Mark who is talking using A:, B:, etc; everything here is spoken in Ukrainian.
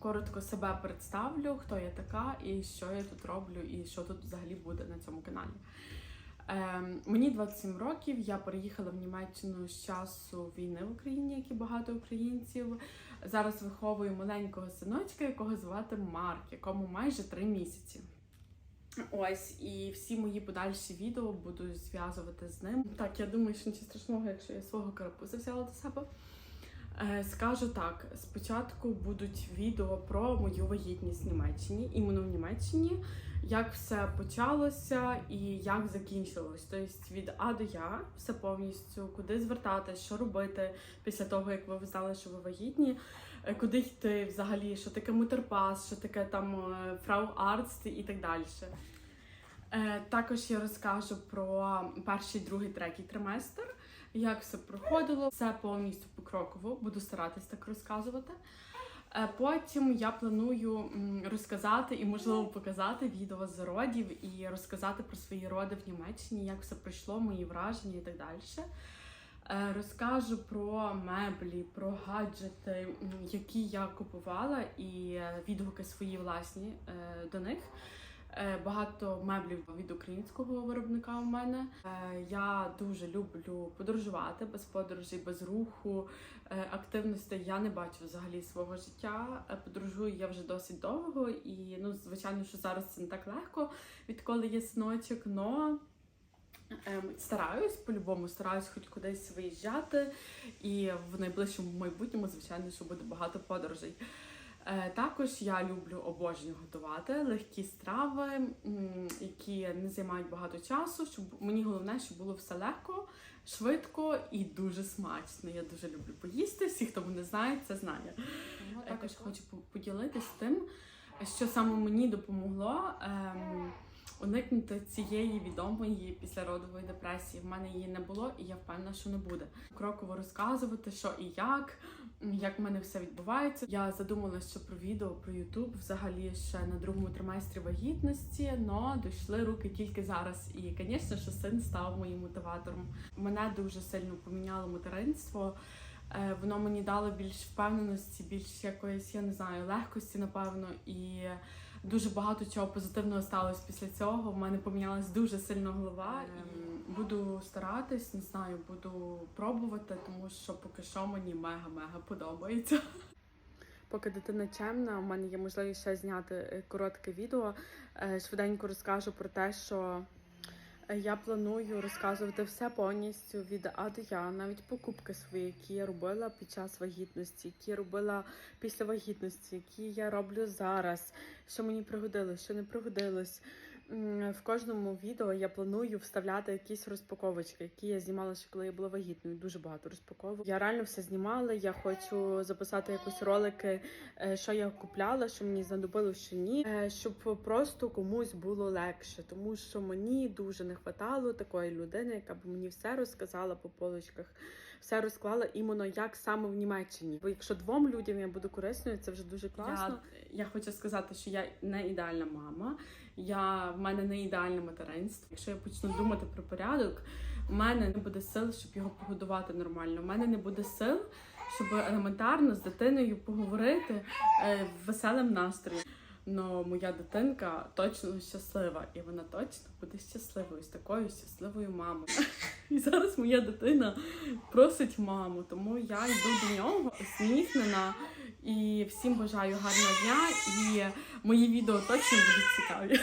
A: коротко себе представлю, хто я така і що я тут роблю, і що тут взагалі буде на цьому каналі. Ем, мені 27 років. Я переїхала в Німеччину з часу війни в Україні, як і багато українців. Зараз виховую маленького синочка, якого звати Марк, якому майже 3 місяці. Ось, і всі мої подальші відео буду зв'язувати з ним. Так, я думаю, що нічого страшного, якщо я свого карапуза взяла до себе. Е, Скажу так: спочатку будуть відео про мою вагітність в Німеччині, іменно в Німеччині, як все почалося і як закінчилось. Тобто від А до Я, все повністю, куди звертатись, що робити після того, як ви знали, що ви вагітні, е, куди йти взагалі, що таке мутерпас, що таке там е, фрау Арст і так далі. Також я розкажу про перший, другий, третій триместр, як все проходило. Все повністю покроково, буду старатись так розказувати. Е, Потім я планую розказати і, можливо, показати відео з родів і розказати про свої роди в Німеччині, як все пройшло, мої враження і так далі. Е, Розкажу про меблі, про гаджети, які я купувала, і е, відгуки свої власні до них. Е, Багато меблів від українського виробника у мене. Е, Я дуже люблю подорожувати без подорожей, без руху, е, активностей. Я не бачу взагалі свого життя. Подорожую я вже досить довго, і ну, звичайно, що зараз це не так легко, відколи є синочок, но ем, стараюсь по-любому, стараюсь хоч кудись виїжджати, і в найближчому майбутньому, звичайно, що буде багато подорожей. Е, Також я люблю обожнюю готувати легкі страви, які не займають багато часу. Щоб мені головне, щоб було все легко, швидко і дуже смачно. Я дуже люблю поїсти. Всі, хто мене знає, це знає. Також хочу по- поділитись тим, що саме мені допомогло. Ем, Уникнути цієї відомої післяродової депресії. В мене її не було, і я впевнена, що не буде. Кроково розказувати, що і як, як в мене все відбувається. Я задумалася, що про відео про Ютуб взагалі ще на другому триместрі вагітності, але дійшли руки тільки зараз. І, звісно, що син став моїм мотиватором. Мене дуже сильно поміняло материнство. Е, Воно мені дало більш впевненості, більш якоїсь, я не знаю, легкості, напевно, і дуже багато чого позитивного сталося після цього. В мене помінялась дуже сильно голова. І буду старатись, не знаю, буду пробувати, тому що поки що мені мега-мега подобається. Поки дитина чемна, у мене є можливість ще зняти е, коротке відео. Е, Швиденько розкажу про те, що я планую розказувати все повністю від А до Я, навіть покупки свої, які я робила під час вагітності, які я робила після вагітності, які я роблю зараз, що мені пригодилось, що не пригодилось. В кожному відео я планую вставляти якісь розпаковочки, які я знімала ще коли я була вагітною. Дуже багато розпаковок. Я реально все знімала. Я хочу записати якось ролики, е, що я купляла, що мені знадобилось, що ні, е, щоб просто комусь було легше, тому що мені дуже не хватало такої людини, яка б мені все розказала по полочках, все розклала іменно як саме в Німеччині. Бо якщо двом людям я буду корисною, це вже дуже класно. Я, я хочу сказати, що я не ідеальна мама. Я в мене не ідеальне материнство. Якщо я почну думати про порядок, у мене не буде сил, щоб його погодувати нормально. У мене не буде сил, щоб елементарно з дитиною поговорити е, в веселим настроєм. Но моя дитинка точно щаслива, і вона точно буде щасливою з такою щасливою мамою. І зараз моя дитина просить маму, тому я йду до нього усміхнена і всім бажаю гарного дня. І мої відео точно будуть цікаві.